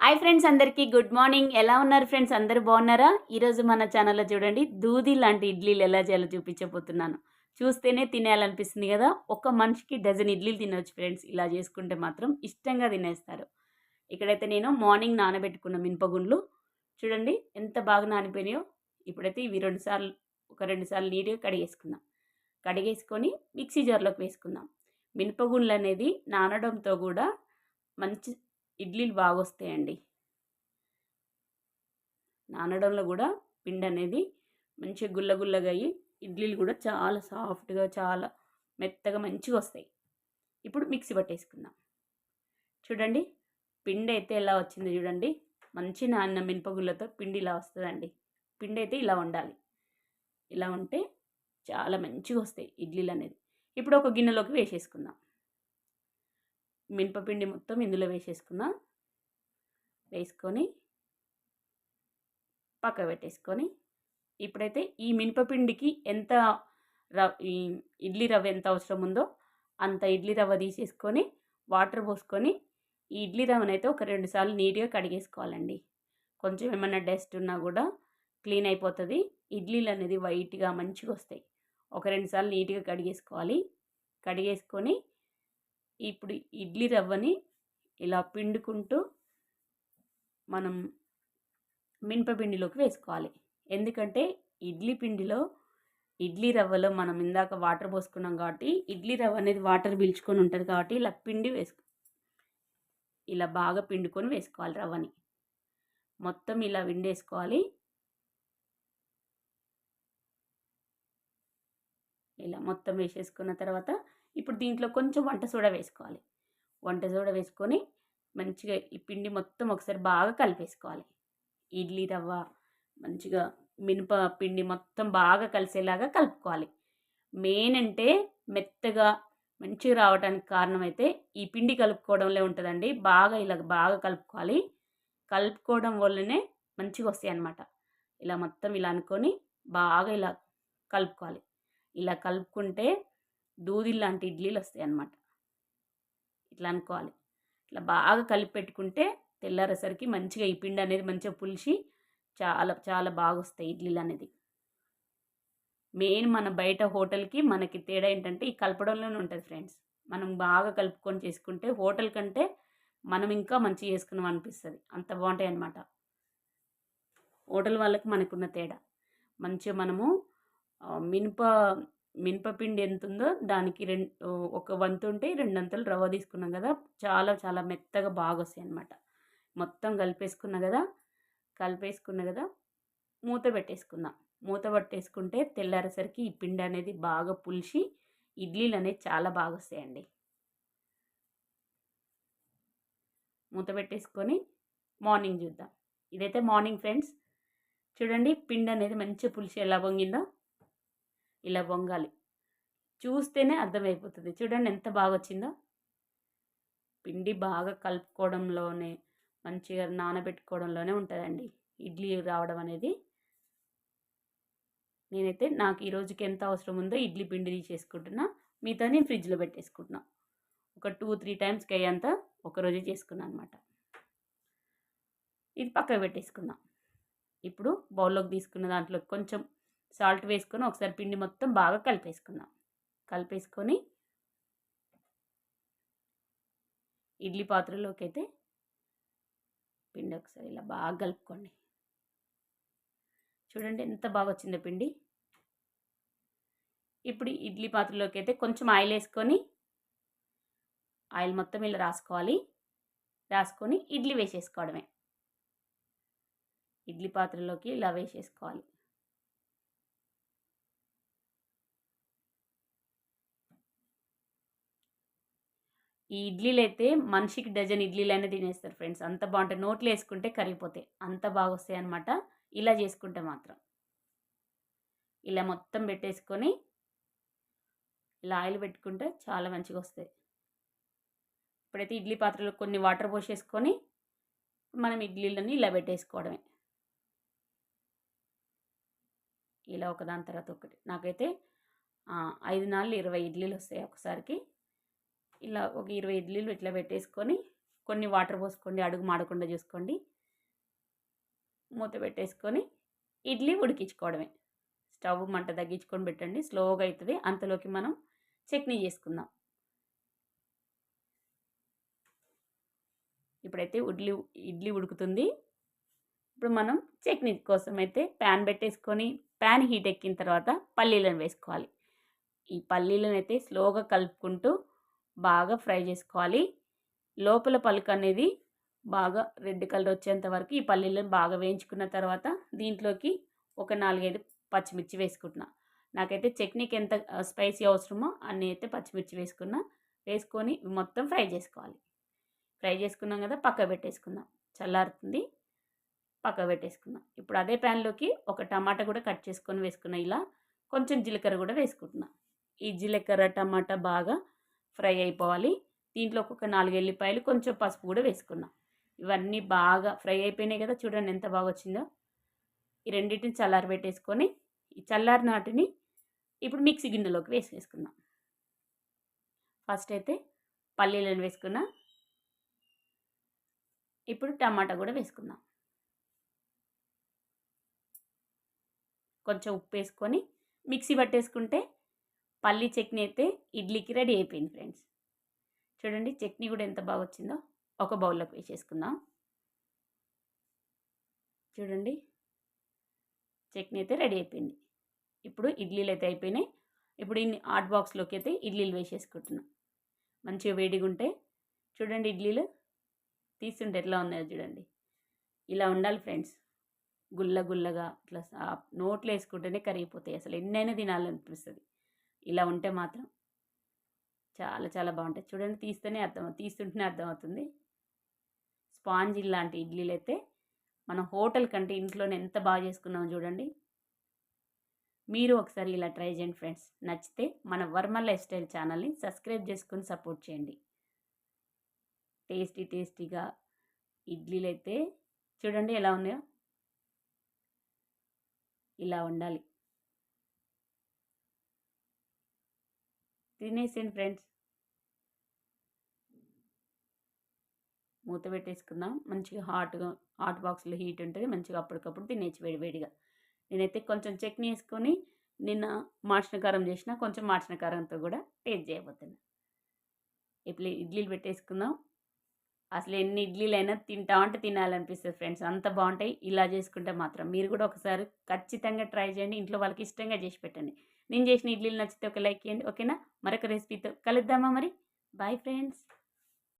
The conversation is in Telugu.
హాయ్ ఫ్రెండ్స్ అందరికీ గుడ్ మార్నింగ్. ఎలా ఉన్నారు ఫ్రెండ్స్? అందరూ బాగున్నారా? ఈరోజు మన ఛానల్లో చూడండి దూది లాంటి ఇడ్లీలు ఎలా చేయాలో చూపించబోతున్నాను. చూస్తేనే తినేయాలనిపిస్తుంది కదా? ఒక మనిషికి డజన్ ఇడ్లీలు తినవచ్చు ఫ్రెండ్స్. ఇలా చేసుకుంటే మాత్రం ఇష్టంగా తినేస్తారు. ఇక్కడైతే నేను మార్నింగ్ నానబెట్టుకున్న మినపగుండ్లు. చూడండి ఎంత బాగా నానిపోయినాయో. ఇప్పుడైతే ఇవి రెండు సార్లు ఒక రెండు సార్లు నీట్గా కడిగేసుకుందాం. కడిగేసుకొని మిక్సీ జార్లోకి వేసుకుందాం. మినపగుండ్లు అనేది నానడంతో కూడా మంచి ఇడ్లీలు బాగా వస్తాయండి నానడంలో కూడా పిండి అనేది మంచిగా గుల్లగుల్లగా అయ్యి ఇడ్లీలు కూడా చాలా సాఫ్ట్గా చాలా మెత్తగా మంచిగా వస్తాయి ఇప్పుడు మిక్సీ పట్టేసుకుందాం. చూడండి పిండి అయితే ఎలా వచ్చిందో చూడండి. మంచి నాన్న మినపగుళ్ళతో పిండి ఇలా వస్తుందండి. పిండి అయితే ఇలా ఉండాలి ఇలా ఉంటే చాలా మంచిగా వస్తాయి ఇడ్లీలు అనేది ఇప్పుడు ఒక గిన్నెలోకి వేసేసుకుందాం. మినపపిండి మొత్తం ఇందులో వేసేసుకుందాం వేసుకొని పక్క పెట్టేసుకొని ఇప్పుడైతే ఈ మినపపిండికి ఎంత రవ్ ఈ ఇడ్లీ రవ్వ ఎంత అవసరం ఉందో అంత ఇడ్లీ రవ్వ తీసేసుకొని వాటర్ పోసుకొని ఈ ఇడ్లీ రవ్వనైతే ఒక రెండు సార్లు నీట్గా కడిగేసుకోవాలండి. కొంచెం ఏమైనా డస్ట్ ఉన్నా కూడా క్లీన్ అయిపోతుంది. ఇడ్లీలు అనేది వైట్గా మంచిగా వస్తాయి. ఒక రెండు సార్లు నీట్గా కడిగేసుకోవాలి. కడిగేసుకొని ఇప్పుడు ఇడ్లీ రవ్వని ఇలా పిండుకుంటూ మనం మినపపిండిలోకి వేసుకోవాలి. ఎందుకంటే ఇడ్లీ పిండిలో ఇడ్లీ రవ్వలో మనం ఇందాక వాటర్ పోసుకున్నాం కాబట్టి ఇడ్లీ రవ్వ అనేది వాటర్ పీల్చుకొని ఉంటుంది కాబట్టి ఇలా పిండి వేసుకో ఇలా బాగా పిండుకొని వేసుకోవాలి రవ్వని. మొత్తం ఇలా విండేసుకోవాలి. ఇలా మొత్తం వేసేసుకున్న తర్వాత ఇప్పుడు దీంట్లో కొంచెం వంట సోడా వేసుకోవాలి. వంట సోడా వేసుకొని మంచిగా ఈ పిండి మొత్తం ఒకసారి బాగా కలిపేసుకోవాలి. ఇడ్లీ రవ్వ మంచిగా మినప పిండి మొత్తం బాగా కలిసేలాగా కలుపుకోవాలి. మెయిన్ అంటే మెత్తగా మంచిగా రావడానికి కారణమైతే ఈ పిండి కలుపుకోవడంలో ఉంటుందండి. బాగా ఇలా బాగా కలుపుకోవాలి. కలుపుకోవడం వల్లనే మంచిగా వస్తాయి అన్నమాట. ఇలా మొత్తం ఇలా అనుకొని బాగా ఇలా కలుపుకోవాలి. ఇలా కలుపుకుంటే దూది లాంటి ఇడ్లీలు వస్తాయి అన్నమాట. ఇట్లా అనుకోవాలి. ఇట్లా బాగా కలిపి పెట్టుకుంటే తెల్లారేసరికి మంచిగా ఈ పిండి అనేది మంచిగా పులిసి చాలా చాలా బాగా వస్తాయి ఇడ్లీలు అనేది. మెయిన్ మన బయట హోటల్కి మనకి తేడా ఏంటంటే ఈ కలపడంలోనే ఉంటుంది ఫ్రెండ్స్. మనం బాగా కలుపుకొని చేసుకుంటే హోటల్ కంటే మనం ఇంకా మంచిగా చేసుకున్నాం అనిపిస్తుంది. అంత బాగుంటాయి అన్నమాట. హోటల్ వాళ్ళకి మనకున్న తేడా. మంచిగా మనము మినప మినపపిండి ఎంత ఉందో దానికి రెండు ఒక వంతు ఉంటే రెండంతలు రవ్వ తీసుకున్నాం కదా చాలా చాలా మెత్తగా బాగా వస్తాయి అనమాట మొత్తం కలిపేసుకున్న కదా కలిపేసుకున్న కదా మూత పెట్టేసుకుందాం. మూత పట్టేసుకుంటే తెల్లారేసరికి ఈ పిండి అనేది బాగా పులిసి ఇడ్లీలు అనేది చాలా బాగా వస్తాయండి మూత పెట్టేసుకొని మార్నింగ్ చూద్దాం. ఇదైతే మార్నింగ్ ఫ్రెండ్స్. చూడండి పిండి అనేది మంచిగా పులిసి ఎలా పొంగిందో. ఇలా పొంగాలి చూస్తేనే అర్థమైపోతుంది. చూడండి ఎంత బాగా వచ్చిందో పిండి బాగా కలుపుకోవడంలోనే మంచిగా నానబెట్టుకోవడంలోనే ఉంటుందండి. ఇడ్లీ రావడం అనేది. నేనైతే నాకు ఈ రోజుకి ఎంత అవసరం ఉందో ఇడ్లీ పిండి తీసేసుకుంటున్నా. మిగతా నేను ఫ్రిడ్జ్లో పెట్టేసుకుంటున్నా. ఒక టూ త్రీ టైమ్స్కి అయ్యేంత ఒకరోజు చేసుకున్నాను అనమాట ఇది పక్కకు పెట్టేసుకుందాం ఇప్పుడు బౌల్లోకి తీసుకున్న దాంట్లో కొంచెం సాల్ట్ వేసుకొని ఒకసారి పిండి మొత్తం బాగా కలిపేసుకుందాం. కలిపేసుకొని ఇడ్లీ పాత్రలోకి అయితే పిండి ఒకసారి ఇలా బాగా కలుపుకోండి. చూడండి ఎంత బాగా వచ్చిందో పిండి. ఇప్పుడు ఇడ్లీ పాత్రలోకి అయితే కొంచెం ఆయిల్ వేసుకొని ఆయిల్ మొత్తం ఇలా రాసుకోవాలి. రాసుకొని ఇడ్లీ వేసేసుకోవడమే. ఇడ్లీ పాత్రలోకి ఇలా వేసేసుకోవాలి. ఈ ఇడ్లీలు అయితే మనిషికి డజన్ ఇడ్లీలు అయినా తినేస్తారు ఫ్రెండ్స్. అంత బాగుంటాయి. నోట్లో వేసుకుంటే కరిగిపోతాయి. అంత బాగా వస్తాయి అనమాట ఇలా చేసుకుంటే మాత్రం. ఇలా మొత్తం పెట్టేసుకొని ఇలా ఆయిల్ పెట్టుకుంటే చాలా మంచిగా వస్తాయి. ఇప్పుడైతే ఇడ్లీ పాత్రలో కొన్ని వాటర్ పోసేసుకొని మనం ఇడ్లీలని ఇలా పెట్టేసుకోవడమే. ఇలా ఒకదాని తర్వాత ఒకటి. నాకైతే ఐదు నాలుగు ఇరవై ఇడ్లీలు వస్తాయి ఒకసారికి. ఇలా ఒక ఇరవై ఇడ్లీలు ఇట్లా పెట్టేసుకొని కొన్ని వాటర్ పోసుకోండి అడుగు మాడకుండా చూసుకోండి. మూత పెట్టేసుకొని ఇడ్లీ ఉడికించుకోవడమే. స్టవ్ మంట తగ్గించుకొని పెట్టండి స్లోగా అవుతుంది అంతలోకి మనం చట్నీ చేసుకుందాం. ఇప్పుడైతే ఇడ్లీ ఇడ్లీ ఉడుకుతుంది. ఇప్పుడు మనం చట్నీ కోసం అయితే ప్యాన్ పెట్టేసుకొని ప్యాన్ హీట్ ఎక్కిన తర్వాత పల్లీలను వేసుకోవాలి. ఈ పల్లీలను అయితే స్లోగా కలుపుకుంటూ బాగా ఫ్రై చేసుకోవాలి. లోపల పలుకు అనేది బాగా రెడ్ కలర్ వచ్చేంత వరకు ఈ పల్లీలను బాగా వేయించుకున్న తర్వాత దీంట్లోకి ఒక నాలుగైదు పచ్చిమిర్చి వేసుకుంటున్నా. నాకైతే చట్నీకి ఎంత స్పైసీ అవసరమో అన్నీ అయితే పచ్చిమిర్చి వేసుకున్నా వేసుకొని మొత్తం ఫ్రై చేసుకోవాలి. ఫ్రై చేసుకున్నాం కదా పక్క పెట్టేసుకుందాం. చల్లారుతుంది పక్క పెట్టేసుకుందాం. ఇప్పుడు అదే ప్యాన్లోకి ఒక టమాటా కూడా కట్ చేసుకొని వేసుకున్నా ఇలా కొంచెం జీలకర్ర కూడా వేసుకుంటున్నా. ఈ జీలకర్ర టమాటా బాగా ఫ్రై అయిపోవాలి. దీంట్లో ఒక నాలుగు ఎల్లిపాయలు కొంచెం పసుపు కూడా వేసుకున్నాం. ఇవన్నీ బాగా ఫ్రై అయిపోయినాయి కదా చూడండి ఎంత బాగా వచ్చిందో. ఈ రెండింటిని చల్లారి పెట్టేసుకొని ఈ చల్లారి నాటిని ఇప్పుడు మిక్సీ గిన్నెలోకి వేసేసుకుందాం. ఫస్ట్ అయితే పల్లీలను వేసుకున్నా. ఇప్పుడు టమాటా కూడా వేసుకుందాం. కొంచెం ఉప్పు వేసుకొని మిక్సీ పట్టేసుకుంటే పల్లీ చట్నీ అయితే ఇడ్లీకి రెడీ అయిపోయింది ఫ్రెండ్స్. చూడండి చట్నీ కూడా ఎంత బాగా వచ్చిందో ఒక బౌల్లోకి వేసేసుకుందాం. చూడండి చట్నీ అయితే రెడీ అయిపోయింది. ఇప్పుడు ఇడ్లీలు అయితే అయిపోయినాయి. ఇప్పుడు ఇన్ని హాట్ బాక్స్లోకి అయితే ఇడ్లీలు వేసేసుకుంటున్నాం. మంచిగా వేడిగా ఉంటే చూడండి ఇడ్లీలు తీస్తుంటే ఎట్లా ఉన్నాయో చూడండి. ఇలా ఉండాలి ఫ్రెండ్స్. గుల్ల గుల్లగా ఇట్లా నోట్లో వేసుకుంటేనే కరిగిపోతాయి. అసలు ఎన్నైనా తినాలనిపిస్తుంది. ఇలా ఉంటే మాత్రం చాలా చాలా బాగుంటాయి. చూడండి తీస్తేనే అర్థం తీస్తుంటేనే అర్థమవుతుంది. స్పాంజ్ లాంటి ఇడ్లీలు అయితే మనం హోటల్ కంటే ఇంట్లోనే ఎంత బాగా చేసుకున్నామో చూడండి. మీరు ఒకసారి ఇలా ట్రై చేయండి ఫ్రెండ్స్. నచ్చితే మన వర్మ లైఫ్ స్టైల్ ఛానల్ని సబ్స్క్రైబ్ చేసుకొని సపోర్ట్ చేయండి. టేస్టీ టేస్టీగా ఇడ్లీలు అయితే చూడండి ఎలా ఉన్నాయో. ఇలా ఉండాలి. తినేసేయండి ఫ్రెండ్స్. మూత పెట్టేసుకుందాం. మంచిగా హాట్గా హాట్ బాక్స్లో హీట్ ఉంటుంది. మంచిగా అప్పటికప్పుడు తినేసి వేడివేడిగా నేనైతే కొంచెం చట్నీ వేసుకొని నిన్న మార్చిన కారం చేసిన కొంచెం మార్చిన కారంతో కూడా టేస్ట్ చేయబోతున్నా. ఇప్పుడు ఇడ్లీలు పెట్టేసుకుందాం. అసలు ఎన్ని ఇడ్లీలు అయినా తింటామంటే తినాలనిపిస్తుంది ఫ్రెండ్స్. అంత బాగుంటాయి. ఇలా చేసుకుంటే మాత్రం మీరు కూడా ఒకసారి ఖచ్చితంగా ట్రై చేయండి. ఇంట్లో వాళ్ళకి ఇష్టంగా చేసి పెట్టండి. నేను చేసిన ఇడ్లీలు నచ్చితే ఒక లైక్ చేయండి ఓకేనా? మరొక రెసిపీతో కలుద్దామా మరి? Bye friends